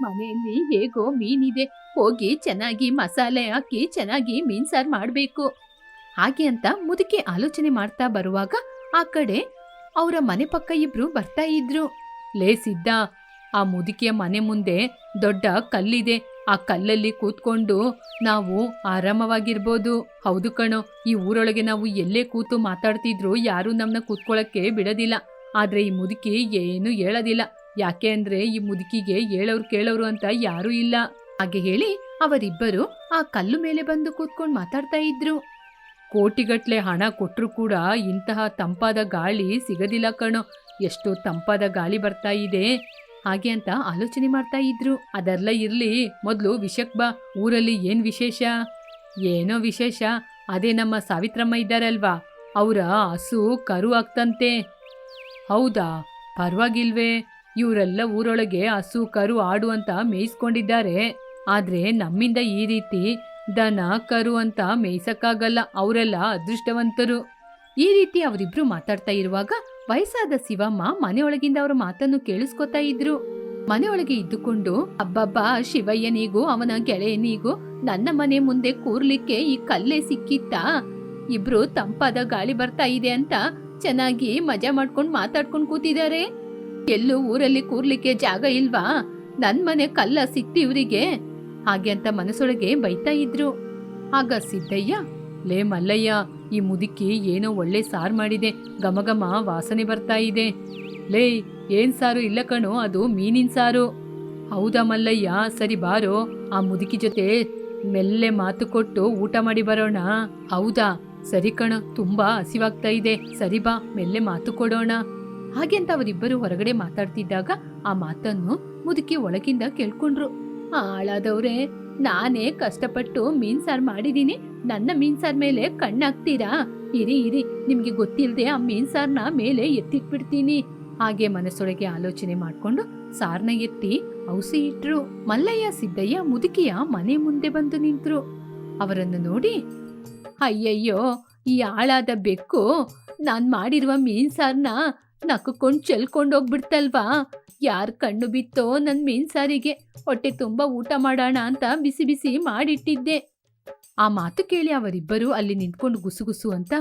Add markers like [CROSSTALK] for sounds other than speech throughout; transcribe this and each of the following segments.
ಮನೆಯಲ್ಲಿ ಹೇಗೋ ಮೀನಿದೆ. ಹೋಗಿ ಚೆನ್ನಾಗಿ ಮಸಾಲೆ ಹಾಕಿ ಚೆನ್ನಾಗಿ ಮೀನ್ ಸಾರ್ ಮಾಡ್ಬೇಕು. ಹಾಗೆ ಅಂತ ಮುದುಕಿ ಆಲೋಚನೆ ಮಾಡ್ತಾ ಬರುವಾಗ ಆ ಕಡೆ ಅವರ ಮನೆ ಪಕ್ಕ ಇಬ್ರು ಬರ್ತಾ ಇದ್ರು. ಲೇ ಸಿದ್ದ, ಆ ಮುದುಕಿಯ ಮನೆ ಮುಂದೆ ದೊಡ್ಡ ಕಲ್ಲಿದೆ. ಆ ಕಲ್ಲಲ್ಲಿ ಕೂತ್ಕೊಂಡು ನಾವು ಆರಾಮವಾಗಿರ್ಬೋದು. ಹೌದು ಕಣೋ, ಈ ಊರೊಳಗೆ ನಾವು ಎಲ್ಲೇ ಕೂತು ಮಾತಾಡ್ತಿದ್ರು ಯಾರೂ ನಮ್ಮನ್ನ ಕೂತ್ಕೊಳ್ಳೋಕ್ಕೆ ಬಿಡೋದಿಲ್ಲ. ಆದ್ರೆ ಈ ಮುದುಕಿ ಏನೂ ಹೇಳೋದಿಲ್ಲ. ಯಾಕೆ ಅಂದ್ರೆ ಈ ಮುದುಕಿಗೆ ಹೇಳೋರು ಕೇಳೋರು ಅಂತ ಯಾರೂ ಇಲ್ಲ. ಹಾಗೆ ಹೇಳಿ ಅವರಿಬ್ಬರು ಆ ಕಲ್ಲು ಮೇಲೆ ಬಂದು ಕೂತ್ಕೊಂಡು ಮಾತಾಡ್ತಾ ಇದ್ರು. ಕೋಟಿಗಟ್ಲೆ ಹಣ ಕೊಟ್ಟರು ಕೂಡ ಇಂತಹ ತಂಪಾದ ಗಾಳಿ ಸಿಗದಿಲ್ಲ ಕಣೋ. ಎಷ್ಟು ತಂಪಾದ ಗಾಳಿ ಬರ್ತಾ ಇದೆ. ಹಾಗೆ ಅಂತ ಆಲೋಚನೆ ಮಾಡ್ತಾ ಇದ್ರು. ಅದೆಲ್ಲ ಇರಲಿ, ಮೊದಲು ವಿಷಕ್ ಬಾ, ಊರಲ್ಲಿ ಏನು ವಿಶೇಷ? ಏನೋ ವಿಶೇಷ, ಅದೇ ನಮ್ಮ ಸಾವಿತ್ರಮ್ಮ ಇದ್ದಾರಲ್ವಾ? ಅವರ ಹಸು ಕರು ಆಗ್ತಂತೆ. ಹೌದಾ? ಪರವಾಗಿಲ್ವೇ. ಇವರೆಲ್ಲ ಊರೊಳಗೆ ಹಸು ಕರು ಆಡು ಅಂತ ಮೇಯಿಸ್ಕೊಂಡಿದ್ದಾರೆ. ಆದ್ರೆ ನಮ್ಮಿಂದ ಈ ರೀತಿ ದನ, ಕರು ಅಂತ ಮೇಯ್ಸಕ್ಕಾಗಲ್ಲ ಅವರೆಲ್ಲ ಅದೃಷ್ಟವಂತರು. ಈ ರೀತಿ ಅವರಿಬ್ರು ಮಾತಾಡ್ತಾ ಇರುವಾಗ ವಯಸ್ಸಾದ ಶಿವಮ್ಮ ಮನೆಯೊಳಗಿಂದ ಅವರ ಮಾತನ್ನು ಕೇಳಿಸ್ಕೊತಾ ಇದ್ರು. ಮನೆಯೊಳಗೆ ಇದ್ದುಕೊಂಡು, ಅಬ್ಬಬ್ಬಾ, ಶಿವಯ್ಯನಿಗೂ, ಅವನ ಗೆಳೆಯನಿಗೂ ನನ್ನ ಮನೆ ಮುಂದೆ ಕೂರ್ಲಿಕ್ಕೆ ಈ ಕಲ್ಲೇ ಸಿಕ್ಕಿತ್ತಾ? ಇಬ್ರು ತಂಪಾದ ಗಾಳಿ ಬರ್ತಾ ಇದೆ ಅಂತ ಚೆನ್ನಾಗಿ ಮಜಾ ಮಾಡ್ಕೊಂಡು ಮಾತಾಡ್ಕೊಂಡು ಕೂತಿದ್ದಾರೆ. ಎಲ್ಲೂ ಊರಲ್ಲಿ ಕೂರ್ಲಿಕ್ಕೆ ಜಾಗ ಇಲ್ವಾ? ನನ್ ಮನೆ ಕಲ್ಲ ಸಿಕ್ತಿ ಇವರಿಗೆ. ಹಾಗೆ ಅಂತ ಮನಸ್ಸೊಳಗೆ ಬೈತಾ ಇದ್ರು. ಆಗ ಸಿದ್ದಯ್ಯ, ಲೇ ಮಲ್ಲಯ್ಯ, ಈ ಮುದುಕಿ ಏನೋ ಒಳ್ಳೆ ಸಾರು ಮಾಡಿದೆ. ಗಮಗಮ ವಾಸನೆ ಬರ್ತಾ ಇದೆ. ಲೇ, ಏನ್ ಸಾರು ಇಲ್ಲ ಕಣೋ, ಅದು ಮೀನಿನ ಸಾರು. ಹೌದಾ ಮಲ್ಲಯ್ಯ, ಸರಿ ಬಾರೋ. ಆ ಮುದುಕಿ ಜೊತೆ ಮೆಲ್ಲೆ ಮಾತು ಕೊಟ್ಟು ಊಟ ಮಾಡಿ ಬರೋಣ. ಹೌದಾ, ಸರಿ ಕಣ, ತುಂಬಾ ಹಸಿವಾಗ್ತಾ ಇದೆ. ಸರಿ ಬಾ, ಮೆಲ್ಲೆ ಮಾತು ಕೊಡೋಣ. ಹಾಗೆ ಅಂತ ಅವರಿಬ್ಬರು ಹೊರಗಡೆ ಮಾತಾಡ್ತಿದ್ದಾಗ ಆ ಮಾತನ್ನು ಮುದುಕಿ ಒಳಗಿಂದ ಕೇಳ್ಕೊಂಡ್ರು. ಹಾಳಾದವ್ರೆ ನಾನೇ ಕಷ್ಟಪಟ್ಟು ಮೀನ್ ಸಾರ್ ಮಾಡಿದೀನಿ. ನನ್ನ ಮೀನ್ ಸಾರ್ ಮೇಲೆ ಕಣ್ಣಾಗ್ತೀರಾ? ಇರಿ ಇರಿ, ನಿಮ್ಗೆ ಗೊತ್ತಿಲ್ಲದೆ ಆ ಮೀನ್ ಸಾರ್ನ ಮೇಲೆ ಎತ್ತಿಟ್ಬಿಡ್ತೀನಿ. ಹಾಗೆ ಮನಸ್ಸೊಳಗೆ ಆಲೋಚನೆ ಮಾಡ್ಕೊಂಡು ಸಾರ್ನ ಎತ್ತಿ ಔಸಿ ಇಟ್ರು. ಮಲ್ಲಯ್ಯ, ಸಿದ್ದಯ್ಯ, ಮುದುಕಿಯ ಮನೆ ಮುಂದೆ ಬಂದು ನಿಂತರು. ಅವರನ್ನು ನೋಡಿ, ಅಯ್ಯಯ್ಯೋ, ಈ ಆಳಾದ ಬೆಕ್ಕು, ನಾನ್ ಮಾಡಿರುವ ಮೀನ್ ಸಾರ್ನ ನಕ್ಕೊಂಡು ಚೆಲ್ಕೊಂಡೋಗ್ಬಿಡ್ತಲ್ವಾ ಯಾರ್ ಕಣ್ಣು ಬಿತ್ತೋ ನನ್ನ ಮೀನ್ ಸಾರಿಗೆ ಹೊಟ್ಟೆ ತುಂಬ ಊಟ ಮಾಡೋಣ ಅಂತ ಬಿಸಿ ಬಿಸಿ ಮಾಡಿಟ್ಟಿದ್ದೆ. ಆ ಮಾತು ಕೇಳಿ ಅವರಿಬ್ಬರು ಅಲ್ಲಿ ನಿಂತ್ಕೊಂಡು ಗುಸುಗುಸು ಅಂತ,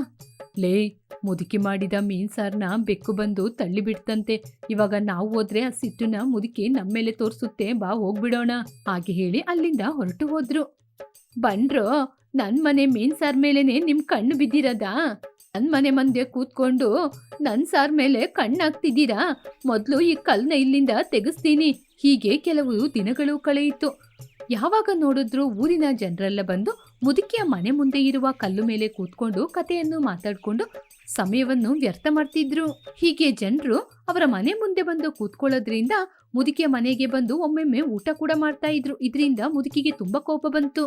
ಲೇ, ಮುದುಕಿ ಮಾಡಿದ ಮೀನ್ ಸಾರ್ನ ಬೆಕ್ಕು ಬಂದು ತಳ್ಳಿ ಬಿಡ್ತಂತೆ. ಇವಾಗ ನಾವು ಹೋದ್ರೆ ಆ ಸಿಟ್ಟನ್ನ ಮುದುಕಿ ನಮ್ಮೇಲೆ ತೋರಿಸುತ್ತೆ, ಬಾ ಹೋಗ್ಬಿಡೋಣ. ಹಾಗೆ ಹೇಳಿ ಅಲ್ಲಿಂದ ಹೊರಟು ಹೋದ್ರು. ಬಂಡ್ರೋ ನನ್ನ ಮನೆ ಮೀನ್ ಸಾರ್ ಮೇಲೇನೆ ನಿಮ್ ಕಣ್ಣು ಬಿದ್ದಿರದಾ? ನನ್ ಮನೆ ಮಂದೆ ಕೂತ್ಕೊಂಡು ನನ್ ಸಾರ್ ಮೇಲೆ ಕಣ್ಣಾಗ್ತಿದ್ದೀರಾ? ಮೊದ್ಲು ಈ ಕಲ್ನ ಇಲ್ಲಿಂದ ತೆಗೆಸ್ತೀನಿ. ಹೀಗೆ ಕೆಲವು ದಿನಗಳು ಕಳೆಯಿತು. ಯಾವಾಗ ನೋಡಿದ್ರು ಊರಿನ ಜನರೆಲ್ಲ ಬಂದು ಮುದುಕಿಯ ಮನೆ ಮುಂದೆ ಇರುವ ಕಲ್ಲು ಮೇಲೆ ಕೂತ್ಕೊಂಡು ಕಥೆಯನ್ನು ಮಾತಾಡ್ಕೊಂಡು ಸಮಯವನ್ನು ವ್ಯರ್ಥ ಮಾಡ್ತಿದ್ರು. ಹೀಗೆ ಜನರು ಅವರ ಮನೆ ಮುಂದೆ ಬಂದು ಕೂತ್ಕೊಳ್ಳೋದ್ರಿಂದ ಮುದುಕಿಯ ಮನೆಗೆ ಬಂದು ಒಮ್ಮೆಮ್ಮೆ ಊಟ ಕೂಡ ಮಾಡ್ತಾ ಇದ್ರು. ಇದರಿಂದ ಮುದುಕಿಗೆ ತುಂಬಾ ಕೋಪ ಬಂತು.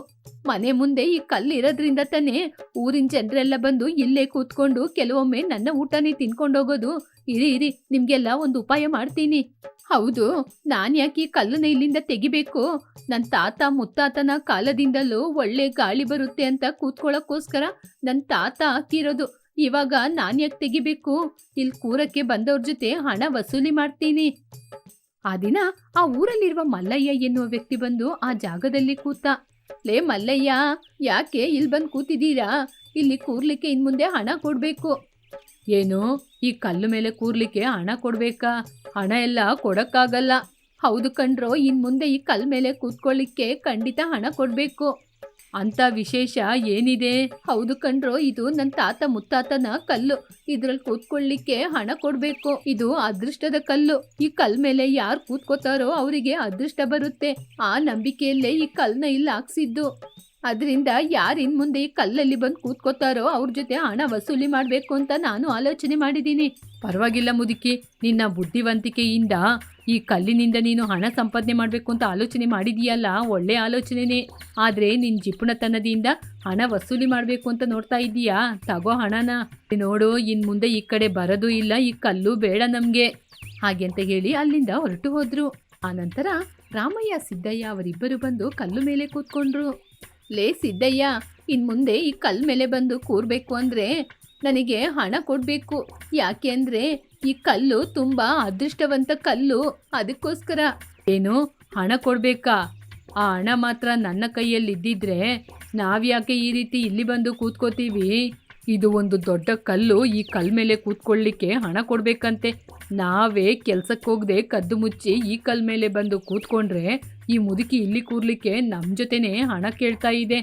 ಮನೆ ಮುಂದೆ ಈ ಕಲ್ಲು ಇರೋದ್ರಿಂದ ತಾನೇ ಊರಿನ ಜನರೆಲ್ಲ ಬಂದು ಇಲ್ಲೇ ಕೂತ್ಕೊಂಡು ಕೆಲವೊಮ್ಮೆ ನನ್ನ ಊಟನೇ ತಿನ್ಕೊಂಡೋಗೋದು. ಇರಿ ಇರಿ, ನಿಮ್ಗೆಲ್ಲ ಒಂದು ಉಪಾಯ ಮಾಡ್ತೀನಿ. ಹೌದು, ನಾನು ಯಾಕೆ ಈ ಕಲ್ಲನ್ನ ಇಲ್ಲಿಂದ ತೆಗಿಬೇಕು? ನನ್ನ ತಾತ ಮುತ್ತಾತನ ಕಾಲದಿಂದಲೂ ಒಳ್ಳೆ ಗಾಳಿ ಬರುತ್ತೆ ಅಂತ ಕೂತ್ಕೊಳ್ಳೋಕ್ಕೋಸ್ಕರ ನನ್ನ ತಾತ ಹಾಕಿರೋದು. ಇವಾಗ ನಾನು ಯಾಕೆ ತೆಗಿಬೇಕು? ಇಲ್ಲಿ ಕೂರಕ್ಕೆ ಬಂದವ್ರ ಜೊತೆ ಹಣ ವಸೂಲಿ ಮಾಡ್ತೀನಿ. ಆ ದಿನ ಆ ಊರಲ್ಲಿರುವ ಮಲ್ಲಯ್ಯ ಎನ್ನುವ ವ್ಯಕ್ತಿ ಬಂದು ಆ ಜಾಗದಲ್ಲಿ ಕೂತ, ಲೇ ಮಲ್ಲಯ್ಯ, ಯಾಕೆ ಇಲ್ಲಿ ಬಂದು ಕೂತಿದ್ದೀರಾ? ಇಲ್ಲಿ ಕೂರ್ಲಿಕ್ಕೆ ಇನ್ ಮುಂದೆ ಹಣ ಕೊಡ್ಬೇಕು. ಏನು? ಈ ಕಲ್ಲು ಮೇಲೆ ಕೂರ್ಲಿಕ್ಕೆ ಹಣ ಕೊಡ್ಬೇಕಾ? ಹಣ ಎಲ್ಲ ಕೊಡಕ್ಕಾಗಲ್ಲ. ಹೌದು ಕಂಡ್ರೋ ಇನ್ ಮುಂದೆ ಈ ಕಲ್ ಮೇಲೆ ಕೂತ್ಕೊಳ್ಳಿಕ್ಕೆ ಖಂಡಿತ ಹಣ ಕೊಡ್ಬೇಕು. ಅಂತ ವಿಶೇಷ ಏನಿದೆ? ಹೌದು ಕಣ್ರೋ, ಇದು ನನ್ನ ತಾತ ಮುತ್ತಾತನ ಕಲ್ಲು. ಇದ್ರಲ್ಲಿ ಕೂತ್ಕೊಳ್ಳಿಕ್ಕೆ ಹಣ ಕೊಡ್ಬೇಕು. ಇದು ಅದೃಷ್ಟದ ಕಲ್ಲು. ಈ ಕಲ್ ಮೇಲೆ ಯಾರು ಕೂತ್ಕೋತಾರೋ ಅವರಿಗೆ ಅದೃಷ್ಟ ಬರುತ್ತೆ. ಆ ನಂಬಿಕೆಯಲ್ಲೇ ಈ ಕಲ್ನ ಇಲ್ಲಿ ಹಾಕ್ಸಿದ್ದು ಅದರಿಂದ ಯಾರಿನ್ ಮುಂದೆ ಕಲ್ಲಲ್ಲಿ ಬಂದು ಕೂತ್ಕೋತಾರೋ ಅವ್ರ ಜೊತೆ ಹಣ ವಸೂಲಿ ಮಾಡಬೇಕು ಅಂತ ನಾನು ಆಲೋಚನೆ ಮಾಡಿದ್ದೀನಿ. ಪರವಾಗಿಲ್ಲ ಮುದುಕಿ, ನಿನ್ನ ಬುದ್ಧಿವಂತಿಕೆಯಿಂದ ಈ ಕಲ್ಲಿನಿಂದ ನೀನು ಹಣ ಸಂಪಾದನೆ ಮಾಡಬೇಕು ಅಂತ ಆಲೋಚನೆ ಮಾಡಿದೀಯಲ್ಲ, ಒಳ್ಳೆ ಆಲೋಚನೆನೇ. ಆದರೆ ನಿನ್ನ ಜಿಪುಣತನದಿಂದ ಹಣ ವಸೂಲಿ ಮಾಡಬೇಕು ಅಂತ ನೋಡ್ತಾ ಇದ್ದೀಯಾ? ತಗೋ ಹಣನ. ನೋಡು ಇನ್ನು ಮುಂದೆ ಈ ಕಡೆ ಬರೋದು ಇಲ್ಲ, ಈ ಕಲ್ಲು ಬೇಡ ನಮಗೆ. ಹಾಗೆ ಅಂತ ಹೇಳಿ ಅಲ್ಲಿಂದ ಹೊರಟು ಹೋದ್ರು. ಆನಂತರ ರಾಮಯ್ಯ, ಸಿದ್ದಯ್ಯ ಅವರಿಬ್ಬರು ಬಂದು ಕಲ್ಲು ಮೇಲೆ ಕೂತ್ಕೊಂಡ್ರು. ಲೇ ಸಿದ್ದಯ್ಯ, ಇನ್ ಮುಂದೆ ಈ ಕಲ್ ಮೇಲೆ ಬಂದು ಕೂರ್ಬೇಕು ಅಂದ್ರೆ ನನಗೆ ಹಣ ಕೊಡ್ಬೇಕು. ಯಾಕೆ ಅಂದ್ರೆ ಈ ಕಲ್ಲು ತುಂಬಾ ಅದೃಷ್ಟವಂತ ಕಲ್ಲು. ಅದಕ್ಕೋಸ್ಕರ. ಏನು? ಹಣ ಕೊಡ್ಬೇಕಾ? ಆ ಹಣ ಮಾತ್ರ ನನ್ನ ಕೈಯಲ್ಲಿ ಇದ್ದಿದ್ರೆ ನಾವ್ಯಾಕೆ ಈ ರೀತಿ ಇಲ್ಲಿ ಬಂದು ಕೂತ್ಕೋತೀವಿ? ಇದು ಒಂದು ದೊಡ್ಡ ಕಲ್ಲು, ಈ ಕಲ್ ಮೇಲೆ ಕೂತ್ಕೊಳ್ಳಿಕ್ಕೆ ಹಣ ಕೊಡ್ಬೇಕಂತೆ. ನಾವೇ ಕೆಲ್ಸಕ್ಕೆ ಹೋಗದೆ ಕದ್ದು ಮುಚ್ಚಿ ಈ ಕಲ್ ಮೇಲೆ ಬಂದು ಕೂತ್ಕೊಂಡ್ರೆ ಈ ಮುದುಕಿ ಇಲ್ಲಿ ಕೂರ್ಲಿಕ್ಕೆ ನಮ್ಮ ಜೊತೆನೇ ಹಣ ಕೇಳ್ತಾ ಇದೆ.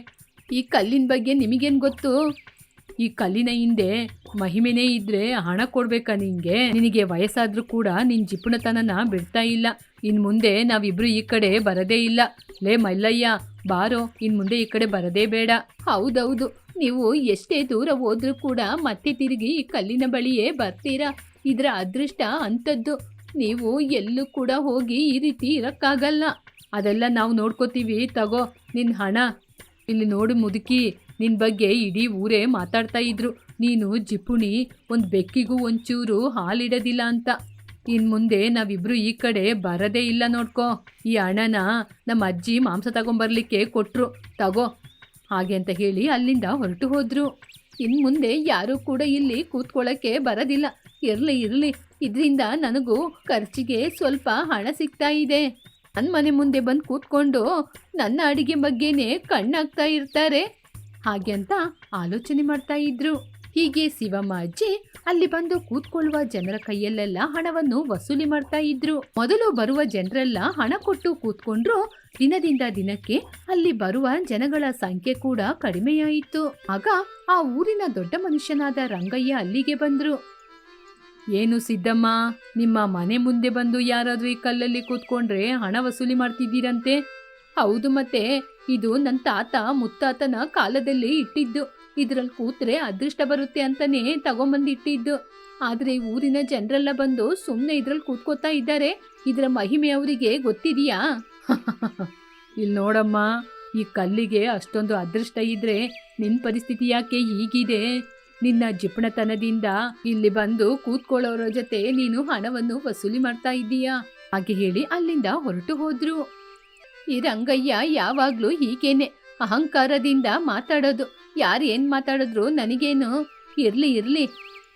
ಈ ಕಲ್ಲಿನ ಬಗ್ಗೆ ನಿಮಗೇನು ಗೊತ್ತು? ಈ ಕಲ್ಲಿನ ಹಿಂದೆ ಮಹಿಮೆನೇ ಇದ್ರೆ ಹಣ ಕೊಡಬೇಕಾ ನಿಂಗೆ? ನಿನಗೆ ವಯಸ್ಸಾದರೂ ಕೂಡ ನಿನ್ನ ಜಿಪುಣತನನ ಬಿಡ್ತಾ ಇಲ್ಲ. ಇನ್ ಮುಂದೆ ನಾವಿಬ್ರು ಈ ಕಡೆ ಬರದೇ ಇಲ್ಲ. ಲೇ ಮಲ್ಲಯ್ಯ, ಬಾರೋ, ಇನ್ ಮುಂದೆ ಈ ಕಡೆ ಬರದೇ ಬೇಡ. ಹೌದೌದು. ನೀವು ಎಷ್ಟೇ ದೂರ ಹೋದ್ರೂ ಕೂಡ ಮತ್ತೆ ತಿರುಗಿ ಕಲ್ಲಿನ ಬಳಿಯೇ ಬರ್ತೀರಾ? ಇದರ ಅದೃಷ್ಟ ಅಂಥದ್ದು. ನೀವು ಎಲ್ಲೂ ಕೂಡ ಹೋಗಿ ಈ ರೀತಿ ಇರಕ್ಕಾಗಲ್ಲ. ಅದೆಲ್ಲ ನಾವು ನೋಡ್ಕೋತೀವಿ. ತಗೋ ನಿನ್ನ ಹಣ. ಇಲ್ಲಿ ನೋಡು ಮುದುಕಿ ನಿನ್ನ ಬಗ್ಗೆ ಇಡೀ ಊರೇ ಮಾತಾಡ್ತಾ ಇದ್ರು. ನೀನು ಜಿಪುಣಿ, ಒಂದು ಬೆಕ್ಕಿಗೂ ಒಂಚೂರು ಹಾಲಿಡೋದಿಲ್ಲ ಅಂತ. ಇನ್ನು ಮುಂದೆ ನಾವಿಬ್ರು ಈ ಕಡೆ ಬರದೇ ಇಲ್ಲ ನೋಡ್ಕೋ. ಈ ಹಣನ ನಮ್ಮ ಅಜ್ಜಿ ಮಾಂಸ ತಗೊಂಬರ್ಲಿಕ್ಕೆ ಕೊಟ್ಟರು ತಗೋ ಹಾಗೆ ಅಂತ ಹೇಳಿ ಅಲ್ಲಿಂದ ಹೊರಟು ಹೋದ್ರು. ಇನ್ ಮುಂದೆ ಯಾರು ಕೂಡ ಇಲ್ಲಿ ಕೂತ್ಕೊಳ್ಳಕ್ಕೆ ಬರದಿಲ್ಲ. ಇರ್ಲಿ ಇರ್ಲಿ, ಇದರಿಂದ ನನಗೂ ಖರ್ಚಿಗೆ ಸ್ವಲ್ಪ ಹಣ ಸಿಗ್ತಾ ಇದೆ. ನನ್ನ ಮನೆ ಮುಂದೆ ಬಂದು ಕೂತ್ಕೊಂಡು ನನ್ನ ಅಡಿಗೆ ಬಗ್ಗೆನೇ ಕಣ್ಣಾಗ್ತಾ ಇರ್ತಾರೆ. ಹಾಗೆ ಅಂತ ಆಲೋಚನೆ ಮಾಡ್ತಾ ಇದ್ರು. ಹೀಗೆ ಶಿವಮ್ಮ ಅಜ್ಜಿ ಅಲ್ಲಿ ಬಂದು ಕೂತ್ಕೊಳ್ಳುವ ಜನರ ಕೈಯಲ್ಲೆಲ್ಲ ಹಣವನ್ನು ವಸೂಲಿ ಮಾಡ್ತಾ ಇದ್ರು. ಮೊದಲು ಬರುವ ಜನರೆಲ್ಲ ಹಣ ಕೊಟ್ಟು ಕೂತ್ಕೊಂಡ್ರು ದಿನದಿಂದ ದಿನಕ್ಕೆ ಅಲ್ಲಿ ಬರುವ ಜನಗಳ ಸಂಖ್ಯೆ ಕೂಡ ಕಡಿಮೆಯಾಯಿತು. ಆಗ ಆ ಊರಿನ ದೊಡ್ಡ ಮನುಷ್ಯನಾದ ರಂಗಯ್ಯ ಅಲ್ಲಿಗೆ ಬಂದ್ರು. ಏನು ಸಿದ್ದಮ್ಮ, ನಿಮ್ಮ ಮನೆ ಮುಂದೆ ಬಂದು ಯಾರಾದ್ರೂ ಈ ಕಲ್ಲಲ್ಲಿ ಕೂತ್ಕೊಂಡ್ರೆ ಹಣ ವಸೂಲಿ ಮಾಡ್ತಿದ್ದೀರಂತೆ? ಹೌದು ಮತ್ತೆ, ಇದು ನನ್ನ ತಾತ ಮುತ್ತಾತನ ಕಾಲದಲ್ಲಿ ಇಟ್ಟಿದ್ದು. ಇದರಲ್ಲಿ ಕೂತ್ರೆ ಅದೃಷ್ಟ ಬರುತ್ತೆ ಅಂತಾನೆ ತಗೊಂಬಂದು ಇಟ್ಟಿದ್ದು ಆದ್ರೆ ಊರಿನ ಜನರೆಲ್ಲ ಬಂದು ಸುಮ್ಮನೆ ಇದ್ರಲ್ಲಿ ಕೂತ್ಕೋತಾ ಇದ್ದಾರೆ. ಇದರ ಮಹಿಮೆ ಅವರಿಗೆ ಗೊತ್ತಿದೆಯಾ? [LAUGHS] ಇಲ್ಲಿ ನೋಡಮ್ಮ, ಈ ಕಲ್ಲಿಗೆ ಅಷ್ಟೊಂದು ಅದೃಷ್ಟ ಇದ್ರೆ ನಿನ್ನ ಪರಿಸ್ಥಿತಿ ಯಾಕೆ ಹೀಗಿದೆ? ನಿನ್ನ ಜಿಪಣತನದಿಂದ ಇಲ್ಲಿ ಬಂದು ಕೂತ್ಕೊಳ್ಳೋರ ಜೊತೆ ನೀನು ಹಣವನ್ನು ವಸೂಲಿ ಮಾಡ್ತಾ ಇದ್ದೀಯಾ? ಹಾಗೆ ಹೇಳಿ ಅಲ್ಲಿಂದ ಹೊರಟು ಹೋದ್ರು. ಈ ರಂಗಯ್ಯ ಯಾವಾಗ್ಲೂ ಹೀಗೇನೆ, ಅಹಂಕಾರದಿಂದ ಮಾತಾಡೋದು. ಯಾರು ಏನ್ ಮಾತಾಡಿದ್ರು ನನಗೇನು, ಇರ್ಲಿ ಇರ್ಲಿ,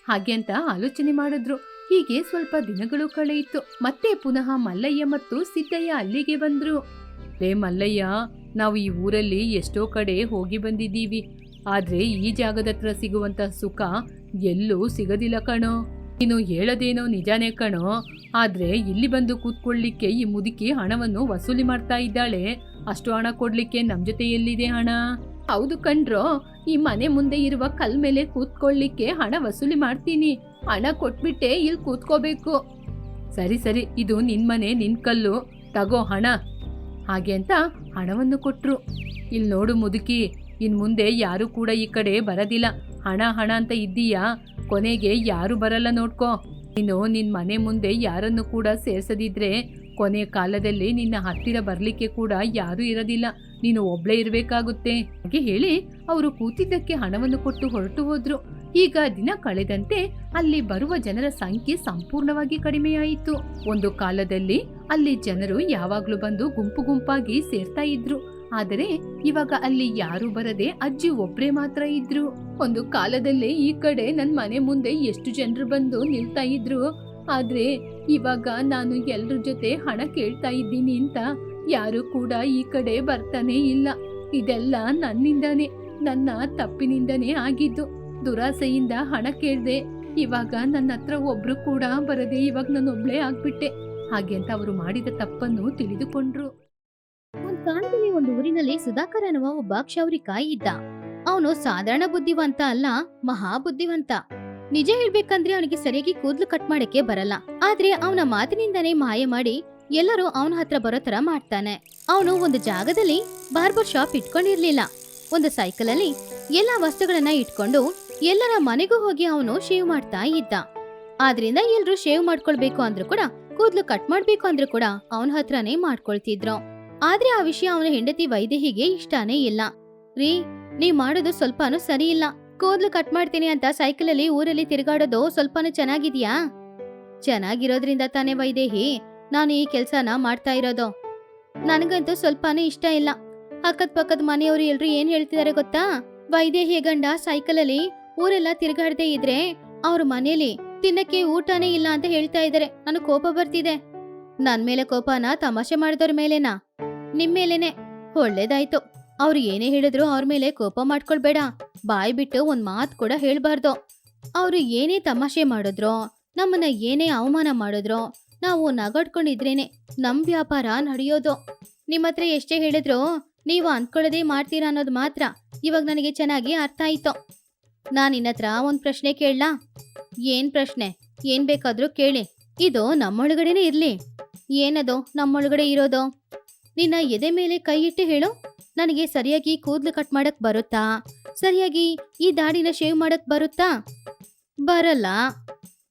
ಹಾಗೆ ಅಂತ ಆಲೋಚನೆ ಮಾಡಿದ್ರು. ಹೀಗೆ ಸ್ವಲ್ಪ ದಿನಗಳು ಕಳೆಯಿತು. ಮತ್ತೆ ಪುನಃ ಮಲ್ಲಯ್ಯ ಮತ್ತು ಸಿದ್ದಯ್ಯ ಅಲ್ಲಿಗೆ ಬಂದ್ರು. ಲೇ ಮಲ್ಲಯ್ಯ, ನಾವು ಈ ಊರಲ್ಲಿ ಎಷ್ಟೋ ಕಡೆ ಹೋಗಿ ಬಂದಿದ್ದೀವಿ. ಆದ್ರೆ ಈ ಜಾಗದ ಹತ್ರ ಸಿಗುವಂತ ಸುಖ ಎಲ್ಲೂ ಸಿಗದಿಲ್ಲ ಕಣೋ. ನೀನು ಹೇಳದೇನೋ ನಿಜಾನೇ ಕಣೋ. ಆದ್ರೆ ಇಲ್ಲಿ ಬಂದು ಕೂತ್ಕೊಳ್ಳಿಕ್ಕೆ ಈ ಮುದುಕಿ ಹಣವನ್ನು ವಸೂಲಿ ಮಾಡ್ತಾ ಇದ್ದಾಳೆ. ಅಷ್ಟು ಹಣ ಕೊಡ್ಲಿಕ್ಕೆ ನಮ್ ಜೊತೆ ಎಲ್ಲಿದೆ ಹಣ? ಹೌದು ಕಣ್ರೋ, ಈ ಮನೆ ಮುಂದೆ ಇರುವ ಕಲ್ ಮೇಲೆ ಕೂತ್ಕೊಳ್ಳಿಕ್ಕೆ ಹಣ ವಸೂಲಿ ಮಾಡ್ತೀನಿ. ಹಣ ಕೊಟ್ಬಿಟ್ಟೆ ಇಲ್ಲಿ ಕೂತ್ಕೋಬೇಕು. ಸರಿ ಸರಿ, ಇದು ನಿನ್ ಮನೆ, ನಿನ್ ಕಲ್ಲು. ತಗೋ ಹಣ. ಹಾಗೆ ಅಂತ ಹಣವನ್ನು ಕೊಟ್ರು. ಇಲ್ಲಿ ನೋಡು ಮುದುಕಿ, ಇನ್ ಮುಂದೆ ಯಾರು ಕೂಡ ಈ ಕಡೆ ಬರೋದಿಲ್ಲ. ಹಣ ಹಣ ಅಂತ ಇದ್ದೀಯಾ? ಕೊನೆಗೆ ಯಾರು ಬರಲ್ಲ ನೋಡ್ಕೋ. ನೀನು ನಿನ್ನ ಮನೆ ಮುಂದೆ ಯಾರನ್ನು ಕೂಡ ಸೇರ್ಸದಿದ್ರೆ ಕೊನೆ ಕಾಲದಲ್ಲಿ ನಿನ್ನ ಹತ್ತಿರ ಬರಲಿಕ್ಕೆ ಕೂಡ ಯಾರು ಇರೋದಿಲ್ಲ. ನೀನು ಒಬ್ಳೇ ಇರಬೇಕಾಗುತ್ತೆ. ಹಾಗೆ ಹೇಳಿ ಅವರು ಕೂತಿದ್ದಕ್ಕೆ ಹಣವನ್ನು ಕೊಟ್ಟು ಹೊರಟು ಹೋದ್ರು. ಈಗ ದಿನ ಕಳೆದಂತೆ ಅಲ್ಲಿ ಬರುವ ಜನರ ಸಂಖ್ಯೆ ಸಂಪೂರ್ಣವಾಗಿ ಕಡಿಮೆಯಾಯಿತು. ಒಂದು ಕಾಲದಲ್ಲಿ ಅಲ್ಲಿ ಜನರು ಯಾವಾಗ್ಲೂ ಬಂದು ಗುಂಪು ಗುಂಪಾಗಿ ಸೇರ್ತಾ ಇದ್ರು. ಆದರೆ ಇವಾಗ ಅಲ್ಲಿ ಯಾರು ಬರದೆ ಅಜ್ಜಿ ಒಬ್ರೇ ಮಾತ್ರ ಇದ್ರು. ಒಂದು ಕಾಲದಲ್ಲಿ ಈ ಕಡೆ ನನ್ನ ಮನೆ ಮುಂದೆ ಎಷ್ಟು ಜನರು ಬಂದು ನಿಲ್ತಾ ಇದ್ರು. ಆದ್ರೆ ಇವಾಗ ನಾನು ಎಲ್ರ ಜೊತೆ ಹಣ ಕೇಳ್ತಾ ಇದ್ದೀನಿ ಅಂತ ಯಾರು ಕೂಡ ಈ ಕಡೆ ಬರ್ತಾನೆ ಇಲ್ಲ. ಇದೆಲ್ಲ ನನ್ನಿಂದಾನೇ, ನನ್ನ ತಪ್ಪಿನಿಂದನೇ ಆಗಿದ್ದು. ದುರಾಸೆಯಿಂದ ಹಣ ಕೇಳ್ದೆ. ಇವಾಗ ನನ್ನ ಹತ್ರ ಒಬ್ರು ಕೂಡ ಬರದೆ ಇವಾಗ ನಾನು ಒಬ್ಳೇ ಆಗ್ಬಿಟ್ಟೆ. ಹಾಗೆ ಅಂತ ಅವರು ಮಾಡಿದ ತಪ್ಪನ್ನು ತಿಳಿದುಕೊಂಡ್ರು. ಒಂದ್ ಕಾಲದಲ್ಲಿ ಒಂದು ಊರಿನಲ್ಲಿ ಸುಧಾಕರ್ ಅನ್ನುವ ಒಬ್ಬ ಕಾಯಿ ಇದ್ದ. ಅವನು ಸಾಧಾರಣ ಬುದ್ಧಿವಂತ ಅಲ್ಲ ಮಹಾ ಬುದ್ಧಿವಂತ ನಿಜ ಹೇಳ್ಬೇಕಂದ್ರೆ ಅವನಿಗೆ ಸರಿಯಾಗಿ ಕೂದ್ಲು ಕಟ್ ಮಾಡಕ್ಕೆ ಬರಲ್ಲ. ಆದ್ರೆ ಅವನ ಮಾತಿನಿಂದನೇ ಮಾಯ ಮಾಡಿ ಎಲ್ಲರೂ ಅವನ ಹತ್ರ ಬರೋ ತರ ಮಾಡ್ತಾನೆ. ಅವನು ಒಂದು ಜಾಗದಲ್ಲಿ ಬಾರ್ಬರ್ ಶಾಪ್ ಇಟ್ಕೊಂಡಿರ್ಲಿಲ್ಲ. ಒಂದು ಸೈಕಲ್ ಅಲ್ಲಿ ಎಲ್ಲಾ ವಸ್ತುಗಳನ್ನ ಇಟ್ಕೊಂಡು ಎಲ್ಲರ ಮನೆಗೂ ಹೋಗಿ ಅವನು ಶೇವ್ ಮಾಡ್ತಾ ಇದ್ದ. ಆದ್ರಿಂದ ಎಲ್ರು ಶೇವ್ ಮಾಡ್ಕೊಳ್ಬೇಕು ಅಂದ್ರೂ ಕೂಡ, ಕೂದ್ಲು ಕಟ್ ಮಾಡ್ಬೇಕು ಅಂದ್ರೂ ಕೂಡ ಅವನ ಹತ್ರನೇ ಮಾಡ್ಕೊಳ್ತಿದ್ರು. ಆದ್ರೆ ಆ ವಿಷಯ ಅವನ ಹೆಂಡತಿ ವೈದೇಹಿಗೆ ಇಷ್ಟಾನೇ ಇಲ್ಲ. ರೀ, ನೀವ್ ಮಾಡೋದು ಸ್ವಲ್ಪನೂ ಸರಿ ಇಲ್ಲ. ಕೂದ್ಲು ಕಟ್ ಮಾಡ್ತೀನಿ ಅಂತ ಸೈಕಲ್ ಅಲ್ಲಿ ಊರಲ್ಲಿ ತಿರುಗಾಡೋದು ಸ್ವಲ್ಪನೂ ಚೆನ್ನಾಗಿದ್ಯಾ? ಚೆನ್ನಾಗಿರೋದ್ರಿಂದ ತಾನೇ ವೈದೇಹಿ. ನಾನು ಈ ಕೆಲ್ಸನ ಮಾಡ್ತಾ ಇರೋದು. ನನಗಂತೂ ಸ್ವಲ್ಪನೂ ಇಷ್ಟ ಇಲ್ಲ. ಅಕ್ಕದ ಪಕ್ಕದ ಮನೆಯವರು ಎಲ್ರು ಏನ್ ಹೇಳ್ತಿದಾರೆ ಗೊತ್ತಾ? ವೈದೇಹಿಯ ಗಂಡ ಸೈಕಲಲ್ಲಿ ಊರೆಲ್ಲ ತಿರುಗಾಡದೆ ಇದ್ರೆ ಅವ್ರ ಮನೇಲಿ ತಿನ್ನಕ್ಕೆ ಊಟನೇ ಇಲ್ಲ ಅಂತ ಹೇಳ್ತಾ ಇದಾರೆ. ನನಗೆ ಕೋಪ ಬರ್ತಿದೆ. ನನ್ ಮೇಲೆ ಕೋಪನ ತಮಾಷೆ ಮಾಡಿದವ್ರ ಮೇಲೆನಾ? ನಿಮ್ ಮೇಲೇನೆ. ಒಳ್ಳೇದಾಯ್ತು. ಅವ್ರು ಏನೇ ಹೇಳಿದ್ರು ಅವ್ರ ಮೇಲೆ ಕೋಪ ಮಾಡ್ಕೊಳ್ಬೇಡ. ಬಾಯ್ ಬಿಟ್ಟು ಒಂದ್ ಮಾತ್ ಕೂಡ ಹೇಳ್ಬಾರ್ದು. ಅವ್ರು ಏನೇ ತಮಾಷೆ ಮಾಡಿದ್ರು, ನಮ್ಮನ್ನ ಏನೇ ಅವಮಾನ ಮಾಡಿದ್ರು, ನಾವು ನಗಾಡ್ಕೊಂಡಿದ್ರೇನೆ ನಮ್ ವ್ಯಾಪಾರ ನಡೆಯೋದು. ನಿಮ್ಮ ಹತ್ರ ಎಷ್ಟೇ ಹೇಳಿದ್ರು, ನೀವು ಅನ್ಕೊಳ್ಳೋದೇ ಮಾಡ್ತೀರಾ ಅನ್ನೋದು ಮಾತ್ರ. ಇವಾಗ ನನಗೆ ಚೆನ್ನಾಗಿ ಅರ್ಥ ಆಯ್ತು. ನಾನು ನಿನ್ನತ್ರ ಒಂದ್ ಪ್ರಶ್ನೆ ಕೇಳಲಾ? ಏನ್ ಪ್ರಶ್ನೆ? ಏನ್ ಬೇಕಾದ್ರೂ ಕೇಳಿ. ಇದು ನಮ್ಮೊಳಗಡೆನೆ ಇರ್ಲಿ. ಏನದು ನಮ್ಮೊಳಗಡೆ ಇರೋದು? ನಿನ್ನ ಎದೆ ಮೇಲೆ ಕೈ ಇಟ್ಟು ಹೇಳು. ನನಗೆ ಸರಿಯಾಗಿ ಕೂದಲು ಕಟ್ ಮಾಡಕ್ ಬರುತ್ತಾ? ಸರಿಯಾಗಿ ಈ ದಾಡಿನ ಶೇವ್ ಮಾಡಕ್ ಬರುತ್ತಾ? ಬರಲ್ಲ.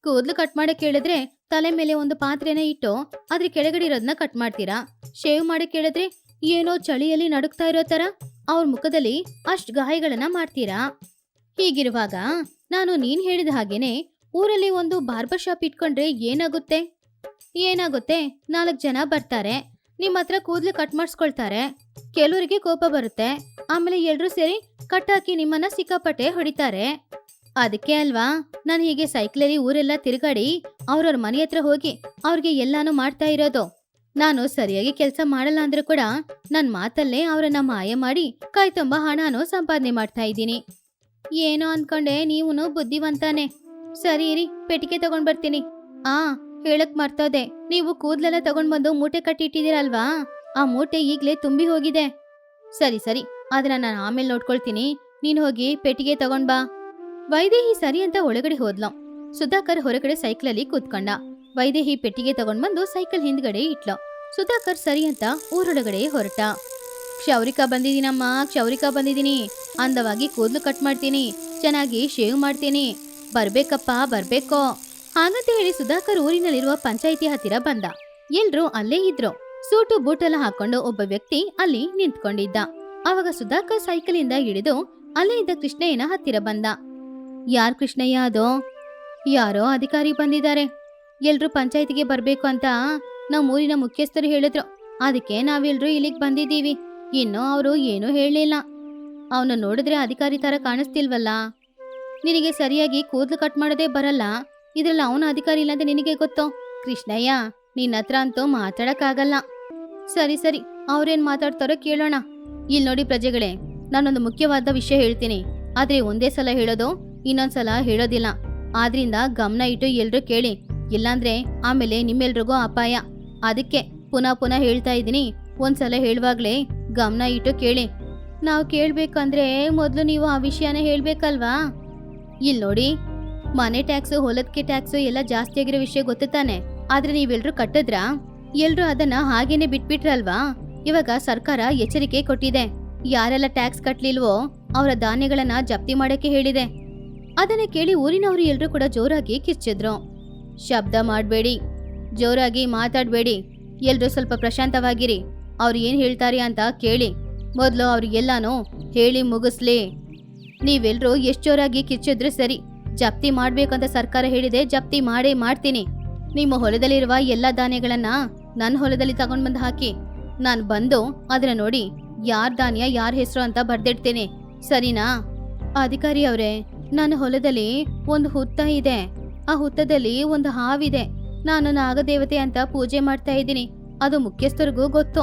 ಕೂದಲು ಕಟ್ ಮಾಡಕ್ ಹೇಳಿದ್ರೆ ತಲೆ ಮೇಲೆ ಒಂದು ಪಾತ್ರೆನ ಇಟ್ಟು ಅದ್ರ ಕೆಳಗಡೆ ಇರೋದನ್ನ ಕಟ್ ಮಾಡ್ತೀರಾ? ಶೇವ್ ಮಾಡಕ್ ಹೇಳಿದ್ರೆ ಏನೋ ಚಳಿಯಲ್ಲಿ ನಡುಕ್ತಾ ಇರೋ ತರ ಅವ್ರ ಮುಖದಲ್ಲಿ ಅಷ್ಟ್ ಗಾಯಗಳನ್ನ ಮಾಡ್ತೀರಾ? ಹೀಗಿರುವಾಗ ನಾನು ನೀನ್ ಹೇಳಿದ ಹಾಗೇನೆ ಊರಲ್ಲಿ ಒಂದು ಬಾರ್ಬರ್ ಶಾಪ್ ಇಟ್ಕೊಂಡ್ರೆ ಏನಾಗುತ್ತೆ? ಏನಾಗುತ್ತೆ? ನಾಲ್ಕು ಜನ ಬರ್ತಾರೆ ನಿಮ್ಮ ಹತ್ರ ಕೂದಲು ಕಟ್ ಮಾಡಿಸ್ಕೊಳ್ತಾರೆ, ಕೆಲವರಿಗೆ ಕೋಪ ಬರುತ್ತೆ, ಆಮೇಲೆ ಎಲ್ಲರೂ ಸೇರಿ ಕಟ್ ಹಾಕಿ ನಿಮ್ಮನ್ನ ಸಿಕ್ಕಾಪಟ್ಟೆ ಹೊಡಿತಾರೆ. ಅದಕ್ಕೆ ಅಲ್ವಾ? ನಾನು ಹೀಗೆ ಸೈಕ್ಲಲ್ಲಿ ಊರೆಲ್ಲ ತಿರುಗಾಡಿ ಅವ್ರವ್ರ ಮನೆ ಹತ್ರ ಹೋಗಿ ಅವ್ರಿಗೆ ಎಲ್ಲಾನು ಮಾಡ್ತಾ ಇರೋದು. ನಾನು ಸರಿಯಾಗಿ ಕೆಲಸ ಮಾಡಲ್ಲ ಅಂದ್ರೂ ಕೂಡ ನನ್ನ ಮಾತಲ್ಲೇ ಅವರನ್ನ ಮಾಯ ಮಾಡಿ ಕೈ ತುಂಬ ಹಣನೂ ಸಂಪಾದನೆ ಮಾಡ್ತಾ ಇದ್ದೀನಿ. ಏನೋ ಅನ್ಕೊಂಡೆ, ನೀವುನು ಬುದ್ಧಿವಂತಾನೆ. ಸರಿ ಇರಿ, ಪೆಟ್ಟಿಗೆ ತಗೊಂಡ್ ಬರ್ತೀನಿ. ಆ, ಹೇಳಕ್ ಮರ್ತೋದೆ. ನೀವು ಕೂದ್ಲೆಲ್ಲ ತಗೊಂಡ್ ಬಂದು ಮೂಟೆ ಕಟ್ಟಿಟ್ಟಿದ್ದೀರಲ್ವಾ? ಆ ಮೂಟೆ ಈಗ್ಲೇ ತುಂಬಿ ಹೋಗಿದೆ. ಸರಿ ಸರಿ, ಅದನ್ನ ನಾನು ಆಮೇಲೆ ನೋಡ್ಕೊಳ್ತೀನಿ. ನೀನ್ ಹೋಗಿ ಪೆಟ್ಟಿಗೆ ತಗೊಂಡ್ ಬಾ. ವೈದೇಹಿ ಸರಿ ಅಂತ ಒಳಗಡೆ ಹೋದ್ಲು. ಸುಧಾಕರ್ ಹೊರಗಡೆ ಸೈಕಲಲ್ಲಿ ಕೂತ್ಕೊಂಡ. ವೈದೇಹಿ ಪೆಟ್ಟಿಗೆ ತಗೊಂಡ್ ಬಂದು ಸೈಕಲ್ ಹಿಂದ್ಗಡೆ ಇಟ್ಲು. ಸುಧಾಕರ್ ಸರಿ ಅಂತ ಊರೊಳಗಡೆ ಹೊರಟ. ಕ್ಷೌರಿಕ ಬಂದಿದ್ದೀನಮ್ಮ, ಕ್ಷೌರಿಕ ಬಂದಿದ್ದೀನಿ. ಅಂದವಾಗಿ ಕೂದಲು ಕಟ್ ಮಾಡ್ತೀನಿ. ಚೆನ್ನಾಗಿ ಶೇವ್ ಮಾಡ್ತೀನಿ. ಬರ್ಬೇಕಪ್ಪ, ಬರ್ಬೇಕೋ. ಹಾಗಂತ ಹೇಳಿ ಸುಧಾಕರ್ ಊರಿನಲ್ಲಿರುವ ಪಂಚಾಯಿತಿ ಹತ್ತಿರ ಬಂದ. ಎಲ್ರೂ ಅಲ್ಲೇ ಇದ್ರು. ಸೂಟು ಬೂಟೆಲ್ಲ ಹಾಕೊಂಡು ಒಬ್ಬ ವ್ಯಕ್ತಿ ಅಲ್ಲಿ ನಿಂತ್ಕೊಂಡಿದ್ದ. ಅವಾಗ ಸುಧಾಕರ್ ಸೈಕಲಿಂದ ಇಳಿದು ಅಲ್ಲೇ ಇದ್ದ ಕೃಷ್ಣಯ್ಯನ ಹತ್ತಿರ ಬಂದ. ಯಾರ್ ಕೃಷ್ಣಯ್ಯ ಅದು? ಯಾರೋ ಅಧಿಕಾರಿ ಬಂದಿದ್ದಾರೆ. ಎಲ್ರೂ ಪಂಚಾಯತಿಗೆ ಬರ್ಬೇಕು ಅಂತ ನಮ್ಮ ಊರಿನ ಮುಖ್ಯಸ್ಥರು ಹೇಳಿದ್ರು. ಅದಕ್ಕೆ ನಾವೆಲ್ರೂ ಇಲ್ಲಿಗೆ ಬಂದಿದ್ದೀವಿ. ಇನ್ನು ಅವರು ಏನೂ ಹೇಳಲಿಲ್ಲ. ಅವನು ನೋಡಿದ್ರೆ ಅಧಿಕಾರಿ ತರ ಕಾಣಿಸ್ತಿಲ್ವಲ್ಲ? ನಿನಗೆ ಸರಿಯಾಗಿ ಕೂದಲು ಕಟ್ ಮಾಡೋದೇ ಬರಲ್ಲ? ಇದ್ರಲ್ಲಿ ಅವನ ಅಧಿಕಾರಿ ಇಲ್ಲ ಅಂತ ನಿನಗೆ ಗೊತ್ತೋ? ಕೃಷ್ಣಯ್ಯ ನಿನ್ನ ಹತ್ರ ಅಂತೂ ಮಾತಾಡಕ್ಕಾಗಲ್ಲ. ಸರಿ ಸರಿ, ಅವ್ರೇನ್ ಮಾತಾಡ್ತಾರೋ ಕೇಳೋಣ. ಇಲ್ಲಿ ನೋಡಿ ಪ್ರಜೆಗಳೇ, ನಾನೊಂದು ಮುಖ್ಯವಾದ ವಿಷಯ ಹೇಳ್ತೀನಿ. ಆದ್ರೆ ಒಂದೇ ಸಲ ಹೇಳೋದು ಇನ್ನೊಂದ್ಸಲ ಹೇಳೋದಿಲ್ಲ. ಆದ್ರಿಂದ ಗಮನ ಇಟ್ಟು ಎಲ್ರೂ ಕೇಳಿ. ಇಲ್ಲಾಂದ್ರೆ ಆಮೇಲೆ ನಿಮ್ಮೆಲ್ರಿಗೂ ಅಪಾಯ. ಅದಕ್ಕೆ ಪುನಃ ಪುನಃ ಹೇಳ್ತಾ ಇದ್ದೀನಿ. ಒಂದ್ಸಲ ಹೇಳುವಾಗ್ಲೇ ಗಮನ ಇಟ್ಟು ಕೇಳಿ. ನಾವು ಕೇಳ್ಬೇಕಂದ್ರೆ ಮೊದಲು ನೀವು ಆ ವಿಷಯನ ಹೇಳ್ಬೇಕಲ್ವಾ? ಇಲ್ಲಿ ನೋಡಿ, ಮನೆ ಟ್ಯಾಕ್ಸು ಹೊಲದಕ್ಕೆ ಟ್ಯಾಕ್ಸು ಎಲ್ಲ ಜಾಸ್ತಿ ಆಗಿರೋ ವಿಷಯ ಗೊತ್ತು ತಾನೆ. ಆದ್ರೆ ನೀವೆಲ್ರೂ ಕಟ್ಟಿದ್ರಾ? ಎಲ್ಲರೂ ಅದನ್ನ ಹಾಗೇನೆ ಬಿಟ್ಬಿಟ್ರಲ್ವಾ? ಇವಾಗ ಸರ್ಕಾರ ಎಚ್ಚರಿಕೆ ಕೊಟ್ಟಿದೆ. ಯಾರೆಲ್ಲ ಟ್ಯಾಕ್ಸ್ ಕಟ್ಟಲಿಲ್ವೋ ಅವರ ಧಾನ್ಯಗಳನ್ನ ಜಪ್ತಿ ಮಾಡಕ್ಕೆ ಹೇಳಿದೆ. ಅದನ್ನ ಕೇಳಿ ಊರಿನವರು ಎಲ್ರೂ ಕೂಡ ಜೋರಾಗಿ ಕಿರ್ಚಿದ್ರು. ಶಬ್ದ ಮಾಡಬೇಡಿ. ಜೋರಾಗಿ ಮಾತಾಡಬೇಡಿ. ಎಲ್ಲರೂ ಸ್ವಲ್ಪ ಪ್ರಶಾಂತವಾಗಿರಿ. ಅವ್ರು ಏನ್ ಹೇಳ್ತಾರೆ ಅಂತ ಕೇಳಿ. ಮೊದಲು ಅವ್ರಿಗೆಲ್ಲಾನು ಹೇಳಿ ಮುಗಿಸ್ಲಿ. ನೀವೆಲ್ಲರೂ ಎಷ್ಟು ಜೋರಾಗಿ ಕಿರ್ಚಿದ್ರೆ ಸರಿ. ಜಪ್ತಿ ಮಾಡ್ಬೇಕಂತ ಸರ್ಕಾರ ಹೇಳಿದೆ, ಜಪ್ತಿ ಮಾಡೇ ಮಾಡ್ತೀನಿ. ನಿಮ್ಮ ಹೊಲದಲ್ಲಿರುವ ಎಲ್ಲ ಧಾನ್ಯಗಳನ್ನ ನನ್ನ ಹೊಲದಲ್ಲಿ ತಗೊಂಡ್ ಬಂದು ಹಾಕಿ. ನಾನು ಬಂದು ಅದನ್ನ ನೋಡಿ ಯಾರ ಧಾನ್ಯ, ಯಾರ ಹೆಸರು ಅಂತ ಬರ್ದಿಡ್ತೀನಿ. ಸರಿನಾ? ಅಧಿಕಾರಿ ಅವರೇ ನನ್ನ ಹೊಲದಲ್ಲಿ ಒಂದು ಹುತ್ತ ಇದೆ. ಆ ಹುತ್ತದಲ್ಲಿ ಒಂದು ಹಾವಿದೆ. ನಾನು ನಾಗದೇವತೆ ಅಂತ ಪೂಜೆ ಮಾಡ್ತಾ ಇದ್ದೀನಿ. ಅದು ಮುಖ್ಯಸ್ಥರಿಗೂ ಗೊತ್ತು.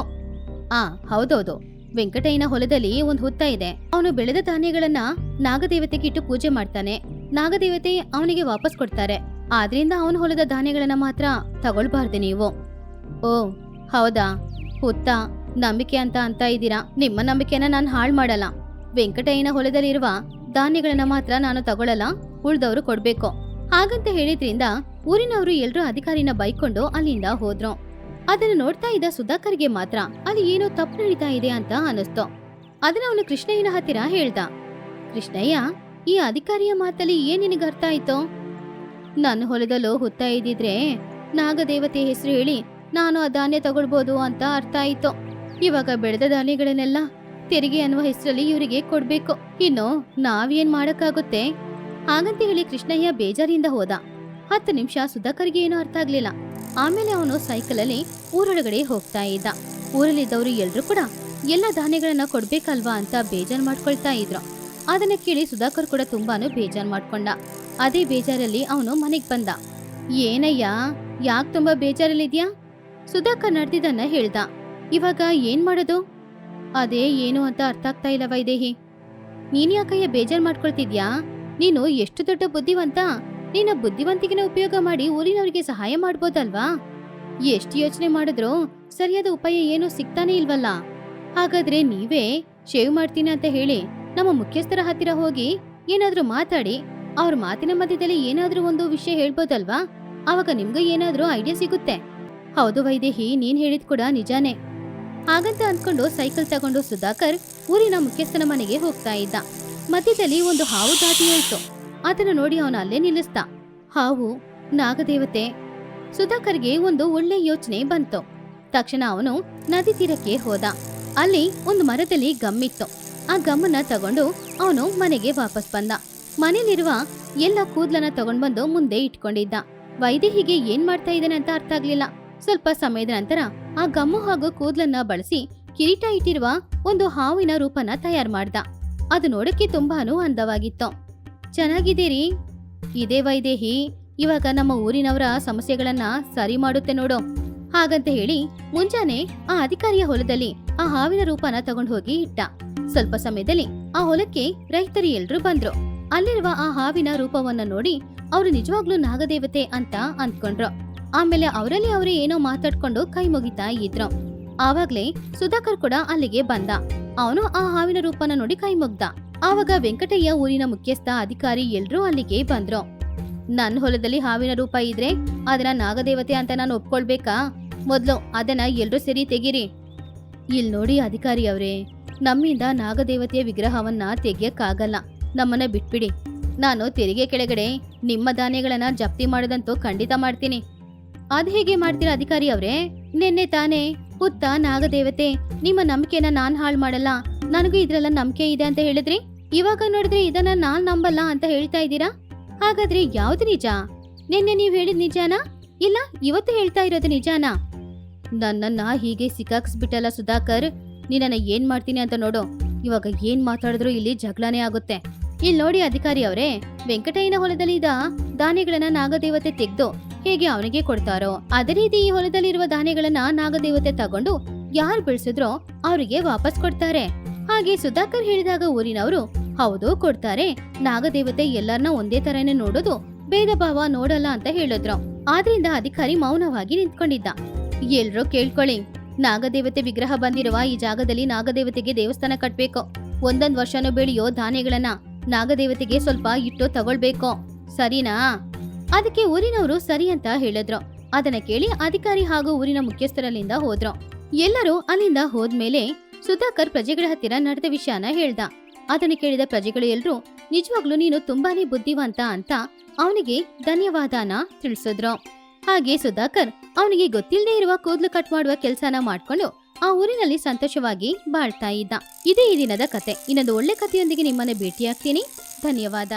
ಆ, ಹೌದೌದು. ವೆಂಕಟಯ್ಯನ ಹೊಲದಲ್ಲಿ ಒಂದು ಹುತ್ತ ಇದೆ. ಅವನು ಬೆಳೆದ ಧಾನ್ಯಗಳನ್ನ ನಾಗದೇವತೆಗೆ ಇಟ್ಟು ಪೂಜೆ ಮಾಡ್ತಾನೆ. ನಾಗದೇವತೆ ಅವನಿಗೆ ವಾಪಸ್ ಕೊಡ್ತಾರೆ. ಆದ್ರಿಂದ ಅವನ ಹೊಲದ ಧಾನ್ಯಗಳನ್ನ ಮಾತ್ರ ತಗೊಳ್ಬಾರ್ದು ನೀವು. ಓ, ಹೌದಾ? ಹುತ್ತ, ನಂಬಿಕೆ ಅಂತ ಅಂತ ಇದ್ದೀರಾ? ನಿಮ್ಮ ನಂಬಿಕೆನ ನಾನು ಹಾಳು ಮಾಡಲ್ಲ. ವೆಂಕಟಯ್ಯನ ಹೊಲದಲ್ಲಿರುವ ಧಾನ್ಯಗಳನ್ನ ಮಾತ್ರ ನಾನು ತಗೊಳ್ಳಲ್ಲ ಉಳ್ದವ್ರು ಕೊಡ್ಬೇಕು. ಹಾಗಂತ ಹೇಳಿದ್ರಿಂದ ಊರಿನವರು ಎಲ್ರೂ ಅಧಿಕಾರಿನ ಬೈಕೊಂಡು ಅಲ್ಲಿಂದ ಹೋದ್ರು. ಅದನ್ನ ನೋಡ್ತಾ ಇದ್ದ ಸುಧಾಕರ್ಗೆ ಮಾತ್ರ ಅಲ್ಲಿ ಏನೋ ತಪ್ಪು ನಡೀತಾ ಇದೆ ಅಂತ ಅನಿಸ್ತು ಅದನ್ನ ಅವನು ಕೃಷ್ಣಯ್ಯನ ಹತ್ತಿರ ಹೇಳ್ದ. ಕೃಷ್ಣಯ್ಯ, ಈ ಅಧಿಕಾರಿಯ ಮಾತಲ್ಲಿ ಏನ್ ನಿನಗೆ ಅರ್ಥ ಆಯ್ತು? ನನ್ನ ಹೊಲದಲ್ಲೂ ಹುತ್ತ ಇದ್ದಿದ್ರೆ ನಾಗದೇವತೆ ಹೆಸರು ಹೇಳಿ ನಾನು ಆ ಧಾನ್ಯ ತಗೊಳ್ಬೋದು ಅಂತ ಅರ್ಥ ಆಯ್ತು. ಇವಾಗ ಬೆಳೆದ ಧಾನ್ಯಗಳನ್ನೆಲ್ಲ ತೆರಿಗೆ ಅನ್ನುವ ಹೆಸರಲ್ಲಿ ಇವರಿಗೆ ಕೊಡ್ಬೇಕು. ಇನ್ನು ನಾವೇನ್ ಮಾಡಕ್ಕಾಗುತ್ತೆ? ಹಾಗಂತ ಹೇಳಿ ಕೃಷ್ಣಯ್ಯ ಬೇಜಾರಿಂದ ಹೋದ. ಹತ್ತು ನಿಮಿಷ ಸುಧಾಕರ್ಗೆ ಏನೂ ಅರ್ಥ ಆಗ್ಲಿಲ್ಲ. ಆಮೇಲೆ ಅವನು ಸೈಕಲಲ್ಲಿ ಊರೊಳಗಡೆ ಹೋಗ್ತಾ ಇದ್ದ. ಊರಲ್ಲಿದ್ದವರು ಎಲ್ಲರೂ ಕೂಡ, ಎಲ್ಲ ಧಾನ್ಯಗಳನ್ನ ಕೊಡ್ಬೇಕಲ್ವಾ ಅಂತ ಬೇಜಾರ್ ಮಾಡ್ಕೊಳ್ತಾ ಇದ್ರು. ಅದನ್ನ ಕೇಳಿ ಸುಧಾಕರ್ ಕೂಡ ತುಂಬಾನು ಬೇಜಾರ್ ಮಾಡ್ಕೊಂಡ. ಅದೇ ಬೇಜಾರಲ್ಲಿ ಅವನು ಮನೆಗ್ ಬಂದ. ಏನಯ್ಯ, ಯಾಕೆ ತುಂಬಾ ಬೇಜಾರಲ್ಲಿದ್ಯಾ? ಸುಧಾಕರ್ ನಡೆದಿದ್ದನ್ನ ಹೇಳ್ದ. ಇವಾಗ ಏನ್ ಮಾಡೋದು? ಅದೇ ಏನು ಅಂತ ಅರ್ಥ ಆಗ್ತಾ ಇಲ್ಲ ವೈದೇಹಿ ನೀನ್ ಯಾಕಯ್ಯ ಬೇಜಾರ್ ಮಾಡ್ಕೊಳ್ತಿದ್ಯಾ? ನೀನು ಎಷ್ಟು ದೊಡ್ಡ ಬುದ್ಧಿವಂತ. ನಿನ್ನ ಬುದ್ಧಿವಂತಿಕೆನ ಉಪಯೋಗ ಮಾಡಿ ಊರಿನವರಿಗೆ ಸಹಾಯ ಮಾಡ್ಬೋದಲ್ವಾ? ಎಷ್ಟು ಯೋಚನೆ ಮಾಡಿದ್ರು ಸರಿಯಾದ ಉಪಾಯ ಏನೂ ಸಿಗ್ತಾನೆ ಇಲ್ವಲ್ಲ? ಹಾಗಾದ್ರೆ ನೀವೇ ಶೇವ್ ಮಾಡ್ತೀನಿ ಅಂತ ಹೇಳಿ ನಮ್ಮ ಮುಖ್ಯಸ್ಥರ ಹತ್ತಿರ ಹೋಗಿ ಏನಾದ್ರೂ ಮಾತಾಡಿ, ಅವ್ರ ಮಾತಿನ ಮಧ್ಯದಲ್ಲಿ ಏನಾದ್ರೂ ಒಂದು ವಿಷಯ ಹೇಳ್ಬೋದಲ್ವಾ? ಅವಾಗ ನಿಮ್ಗೂ ಏನಾದ್ರೂ ಐಡಿಯಾ ಸಿಗುತ್ತೆ. ಹೌದು ವೈದೇಹಿ, ನೀನ್ ಹೇಳಿದ್ ಕೂಡ ನಿಜಾನೇ. ಹಾಗಂತ ಅಂದ್ಕೊಂಡು ಸೈಕಲ್ ತಗೊಂಡು ಸುಧಾಕರ್ ಊರಿನ ಮುಖ್ಯಸ್ಥನ ಮನೆಗೆ ಹೋಗ್ತಾ ಇದ್ದ. ಮಧ್ಯದಲ್ಲಿ ಒಂದು ಹಾವು ದಾಟಿ ಹೋಯ್ತು. ಅದನ್ನು ನೋಡಿ ಅವನ ಅಲ್ಲೇ ನಿಲ್ಲಿಸ್ದ. ಹಾವು, ನಾಗದೇವತೆ, ಸುಧಾಕರ್ಗೆ ಒಂದು ಒಳ್ಳೆ ಯೋಚನೆ ಬಂತು. ತಕ್ಷಣ ಅವನು ನದಿ ತೀರಕ್ಕೆ ಹೋದ. ಅಲ್ಲಿ ಒಂದು ಮರದಲ್ಲಿ ಗಮ್ಮಿತ್ತು. ಆ ಗಮ್ಮನ್ನ ತಗೊಂಡು ಅವನು ಮನೆಗೆ ವಾಪಸ್ ಬಂದ. ಮನೇಲಿರುವ ಎಲ್ಲ ಕೂದ್ಲನ್ನ ತಗೊಂಡ್ ಬಂದು ಮುಂದೆ ಇಟ್ಕೊಂಡಿದ್ದ. ವೈದೇಹಿಗೆ ಏನ್ ಮಾಡ್ತಾ ಇದ್ದಾನೆ ಅಂತ ಅರ್ಥ ಆಗ್ಲಿಲ್ಲ. ಸ್ವಲ್ಪ ಸಮಯದ ನಂತರ ಆ ಗಮ್ಮು ಹಾಗೂ ಕೂದ್ಲನ್ನ ಬಳಸಿ ಕಿರೀಟ ಇಟ್ಟಿರುವ ಒಂದು ಹಾವಿನ ರೂಪನ ತಯಾರು ಮಾಡ್ದ. ಅದು ನೋಡಕ್ಕೆ ತುಂಬಾನು ಅಂದವಾಗಿತ್ತು. ಚೆನ್ನಾಗಿದ್ದೀರಿ? ಇದೇ ವೈದೇಹಿ. ಇವಾಗ ನಮ್ಮ ಊರಿನವರ ಸಮಸ್ಯೆಗಳನ್ನ ಸರಿ ಮಾಡುತ್ತೆ ನೋಡು. ಹಾಗಂತ ಹೇಳಿ ಮುಂಜಾನೆ ಆ ಅಧಿಕಾರಿಯ ಹೊಲದಲ್ಲಿ ಆ ಹಾವಿನ ರೂಪನ ತಗೊಂಡು ಹೋಗಿ ಇಟ್ಟ. ಸ್ವಲ್ಪ ಸಮಯದಲ್ಲಿ ಆ ಹೊಲಕ್ಕೆ ರೈತರು ಎಲ್ರು ಬಂದ್ರು. ಅಲ್ಲಿರುವ ಆ ಹಾವಿನ ರೂಪವನ್ನ ನೋಡಿ ಅವರು ನಿಜವಾಗ್ಲೂ ನಾಗದೇವತೆ ಅಂತ ಅಂದ್ಕೊಂಡ್ರು. ಆಮೇಲೆ ಅವರಲ್ಲಿ ಅವರೇ ಏನೋ ಮಾತಾಡ್ಕೊಂಡು ಕೈ ಮುಗಿತಾ ಇದ್ರು. ಆವಾಗ್ಲೇ ಸುಧಾಕರ್ ಕೂಡ ಅಲ್ಲಿಗೆ ಬಂದ. ಅವನು ಆ ಹಾವಿನ ರೂಪನ ನೋಡಿ ಕೈ ಮುಗ್ದ. ಆವಾಗ ವೆಂಕಟಯ್ಯ ಊರಿನ ಮುಖ್ಯಸ್ಥ ಅಧಿಕಾರಿ ಎಲ್ರೂ ಅಲ್ಲಿಗೆ ಬಂದ್ರು. ನನ್ನ ಹೊಲದಲ್ಲಿ ಹಾವಿನ ರೂಪ ಇದ್ರೆ ಅದನ್ನ ನಾಗದೇವತೆ ಅಂತ ನಾನು ಒಪ್ಕೊಳ್ಬೇಕಾ? ಮೊದಲು ಅದನ್ನ ಎಲ್ರೂ ಸರಿ ತೆಗೀರಿ. ಇಲ್ ನೋಡಿ ಅಧಿಕಾರಿ ಅವರೇ, ನಮ್ಮಿಂದ ನಾಗದೇವತೆಯ ವಿಗ್ರಹವನ್ನ ತೆಗಿಯಕ್ಕಾಗಲ್ಲ. ನಮ್ಮನ್ನ ಬಿಟ್ಬಿಡಿ. ನಾನು ತೆರಿಗೆ ಕೆಳಗಡೆ ನಿಮ್ಮ ಧಾನ್ಯಗಳನ್ನ ಜಪ್ತಿ ಮಾಡೋದಂತೂ ಖಂಡಿತ ಮಾಡ್ತೀನಿ. ಅದ್ ಹೇಗೆ ಮಾಡ್ತೀರಾ ಅಧಿಕಾರಿ ಅವರೇ? ನಿನ್ನೆ ತಾನೇ ಹುತ್ತ ನಾಗದೇವತೆ, ನಿಮ್ಮ ನಂಬಿಕೆನ ನಾನ್ ಹಾಳು ಮಾಡಲ್ಲ. ನನಗೂ ಇದ್ರಲ್ಲ ನಂಬಿಕೆ ಇದೆ ಅಂತ ಹೇಳಿದ್ರಿ? ಇವಾಗ ನೋಡಿದ್ರೆ ಇದನ್ನ ನಾನ್ ನಂಬಲ್ಲ ಅಂತ ಹೇಳ್ತಾ ಇದ್ದೀರಾ? ಹಾಗಾದ್ರೆ ಯಾವ್ದು ನಿಜ? ನಿನ್ನೆ ನೀವ್ ಹೇಳಿದ ನಿಜಾನಾ? ಇಲ್ಲ, ಇವತ್ತು ಹೇಳ್ತಾ ಇರೋದು ನಿಜಾನಾ? ನನ್ನನ್ನ ಹೀಗೆ ಸಿಕ್ಕಾಕ್ಸ್ಬಿಟ್ಟಲ್ಲ ಸುಧಾಕರ್. ನಿನ್ನ ಏನ್ ಮಾಡ್ತೀನಿ ಅಂತ ನೋಡು. ಇವಾಗ ಏನ್ ಮಾತಾಡಿದ್ರು ಇಲ್ಲಿ ಜಗಳನೇ ಆಗುತ್ತೆ. ಇಲ್ಲಿ ನೋಡಿ ಅಧಿಕಾರಿ ಅವರೇ, ವೆಂಕಟಯ್ಯನ ಹೊಲದಲ್ಲಿ ಇದ್ದ ಧಾನ್ಯಗಳನ್ನ ನಾಗದೇವತೆ ತೆಗೆದು ಹೇಗೆ ಅವನಿಗೆ ಕೊಡ್ತಾರೋ, ಅದೇ ರೀತಿ ಈ ಹೊಲದಲ್ಲಿರುವ ಧಾನ್ಯಗಳನ್ನ ನಾಗದೇವತೆ ತಗೊಂಡು ಯಾರು ಬೆಳೆಸಿದ್ರೋ ಅವರಿಗೆ ವಾಪಸ್ ಕೊಡ್ತಾರೆ. ಹಾಗೆ ಸುಧಾಕರ್ ಹೇಳಿದಾಗ ಊರಿನವರು, ಹೌದು, ಕೊಡ್ತಾರೆ. ನಾಗದೇವತೆ ಎಲ್ಲರನ್ನ ಒಂದೇ ತರನೇ ನೋಡೋದು ಭೇದ ಭಾವ ನೋಡಲ್ಲ ಅಂತ ಹೇಳಿದ್ರು. ಆದ್ರಿಂದ ಅಧಿಕಾರಿ ಮೌನವಾಗಿ ನಿಂತ್ಕೊಂಡಿದ್ದ. ಎಲ್ರೂ ಕೇಳ್ಕೊಳ್ಳಿ. ನಾಗದೇವತೆ ವಿಗ್ರಹ ಬಂದಿರುವ ಈ ಜಾಗದಲ್ಲಿ ನಾಗದೇವತೆಗೆ ದೇವಸ್ಥಾನ ಕಟ್ಬೇಕು. ಒಂದೊಂದ್ ವರ್ಷನೂ ಬೆಳೆಯೋ ಧಾನ್ಯಗಳನ್ನ ನಾಗದೇವತೆಗೆ ಸ್ವಲ್ಪ ಇಟ್ಟು ತಗೊಳ್ಬೇಕು. ಸರಿನಾ? ಅದಕ್ಕೆ ಊರಿನವರು ಸರಿ ಅಂತ ಹೇಳಿದ್ರು. ಅದನ್ನ ಕೇಳಿ ಅಧಿಕಾರಿ ಹಾಗೂ ಊರಿನ ಮುಖ್ಯಸ್ಥರಲ್ಲಿಂದ ಹೋದ್ರು. ಎಲ್ಲರೂ ಅಲ್ಲಿಂದ ಹೋದ್ಮೇಲೆ ಸುಧಾಕರ್ ಪ್ರಜೆಗಳ ಹತ್ತಿರ ನಡೆದ ವಿಷಯನ ಹೇಳ್ದ. ಅದನ್ನು ಕೇಳಿದ ಪ್ರಜೆಗಳು ಎಲ್ಲರೂ ನಿಜವಾಗ್ಲೂ ನೀನು ತುಂಬಾನೇ ಬುದ್ಧಿವಂತ ಅಂತ ಅವನಿಗೆ ಧನ್ಯವಾದನ ತಿಳಿಸಿದ್ರು. ಹಾಗೆ ಸುಧಾಕರ್ ಅವನಿಗೆ ಗೊತ್ತಿಲ್ಲದೆ ಇರುವ ಕೂದಲು ಕಟ್ ಮಾಡುವ ಕೆಲಸನ ಮಾಡ್ಕೊಂಡು ಆ ಊರಿನಲ್ಲಿ ಸಂತೋಷವಾಗಿ ಬಾಳ್ತಾ ಇದ್ದ. ಇದೇ ಈ ದಿನದ ಕತೆ. ಇನ್ನೊಂದು ಒಳ್ಳೆ ಕಥೆಯೊಂದಿಗೆ ನಿಮ್ಮನ್ನ ಭೇಟಿಯಾಗ್ತೀನಿ. ಧನ್ಯವಾದ.